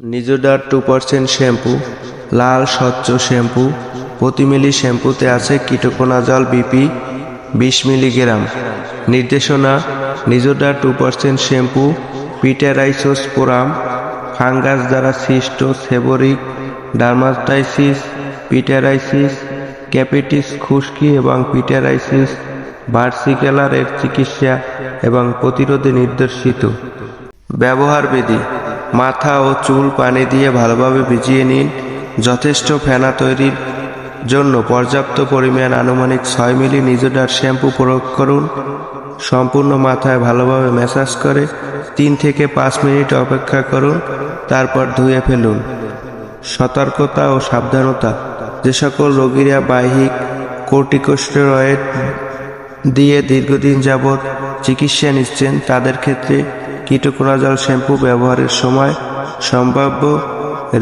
নিজোডার two percent shampoo, লাল স্বচ্ছ shampoo, প্রতি মিলি শ্যাম্পুতে আছে কিটোকোনাজল বিপি বিশ মিলিগ্রাম। নির্দেশনা Nizoder two percent shampoo Pityrosporum fungus দ্বারা সৃষ্ট সেবরিক ডার্মাটাইসিস পিটারাইসিস, ক্যাপিটিস খুশকি এবং পিটারাইসিস, ভার্সিকেলার এর চিকিৎসা এবং প্রতিরোধে নির্দেশিত। ব্যবহার বিধি মাথা ও চুল পানি দিয়ে ভালোভাবে ভিজিয়ে নিন। যথেষ্ট ফেনা তৈরির জন্য পর্যাপ্ত পরিমাণ আনুমানিক ছয় মিলি নিজোডার শ্যাম্পু প্রয়োগ করুন। সম্পূর্ণ মাথায় ভালোভাবে ম্যাসাজ করে তিন থেকে পাঁচ মিনিট অপেক্ষা করুন, তারপর ধুয়ে ফেলুন। সতর্কতা ও সাবধানতা, যে সকল রোগীরা বাহিক কোর্টিকোস্টেরয়েড দিয়ে দীর্ঘদিন যাবৎ চিকিৎসা নিচ্ছেন, তাদের ক্ষেত্রে কিটোকোনাজল শ্যাম্পু ব্যবহারের সময় সম্ভাব্য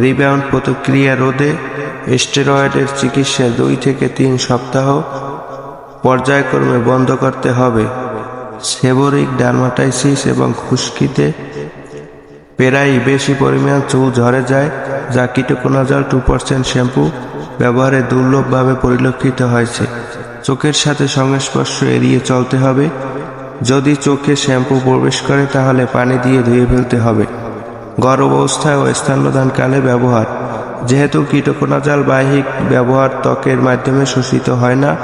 রিবাউন্ড প্রতিক্রিয়া রোধে স্টেরয়েডের চিকিৎসা দুই থেকে তিন সপ্তাহ পর্যায়ক্রমে বন্ধ করতে হবে। সেবরিক ডার্মাটাইসিস এবং খুশকিতে প্রায়ই বেশি পরিমাণ চুল ঝরে যায়, যা কিটোকোনাজল টু পার্সেন্ট শ্যাম্পু ব্যবহারে দুর্লভভাবে পরিলক্ষিত হয়েছে। চোখের সাথে সংস্পর্শ এড়িয়ে চলতে হবে। যদি চোখে শ্যাম্পু প্রবেশ করে, তাহলে পানি দিয়ে ধুয়ে ফেলতে হবে। গর্ভ অবস্থায় ও স্তন্যদানকালে ব্যবহার। যেহেতু কিটোকোনাজাল বাহিক ব্যবহার ত্বকের মাধ্যমে শোষিত হয় না,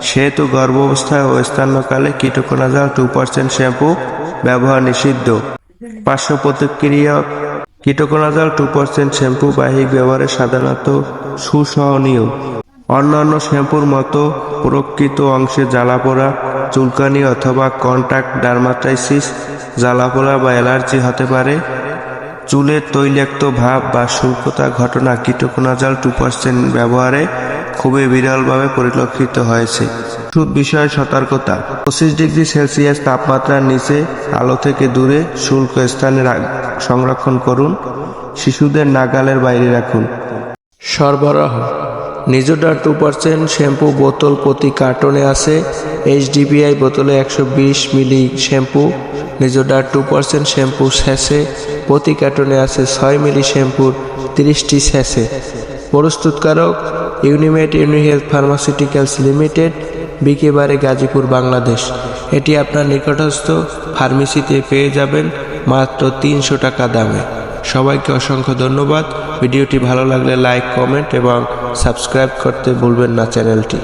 সেহেতু গর্ভ অবস্থায় ও স্তন্যকালে কিটোকোনাজাল টু পার্সেন্ট শ্যাম্পু ব্যবহার নিষিদ্ধ। পার্শ্ব প্রতিক্রিয়া কিটোকোনাজাল টু পার্সেন্ট শ্যাম্পু বাহিক ব্যবহারে সাধারণত সুসহনীয়। অন্যান্য শ্যাম্পুর মতো প্রকৃত অংশে জ্বালাপোড়া চুলকানি অথবা কন্ট্রাক্ট ডার্মাটাইসিস জ্বালাপোলা বা অ্যালার্জি হতে পারে। চুলের তৈলাক্ত ভাব বা শুল্কতা ঘটনা কিটোকোনাজাল টু পার্সেন্ট ব্যবহারে খুবই বিরলভাবে পরিলক্ষিত হয়েছে। ওষুধ বিষয়ে সতর্কতা। পঁচিশ ডিগ্রি সেলসিয়াস তাপমাত্রার নিচে, আলো থেকে দূরে শুল্ক স্থানে সংরক্ষণ করুন। শিশুদের নাগালের বাইরে রাখুন। সরবরাহ। নিজোডার টু পার্সেন্ট শ্যাম্পু বোতল প্রতি কার্টনে আছে। এইচডিপিআই বোতলে একশো বিশ milli shampoo. Nizoder two percent shampoo sachet প্রতি কার্টনে আছে ছয় মিলি শ্যাম্পুর তিরিশটি স্যাসে প্রস্তুতকারক ইউনিমেট ইউনিহেলথ ফার্মাসিউটিক্যালস লিমিটেড, বিকেবারে গাজীপুর, বাংলাদেশ। এটি আপনার নিকটস্থ ফার্মেসিতে পেয়ে যাবেন মাত্র তিনশো টাকা দামে। সবাইকে অসংখ্য ধন্যবাদ। ভিডিওটি ভালো লাগলে লাইক কমেন্ট এবং সাবস্ক্রাইব করতে ভুলবেন না চ্যানেলটি।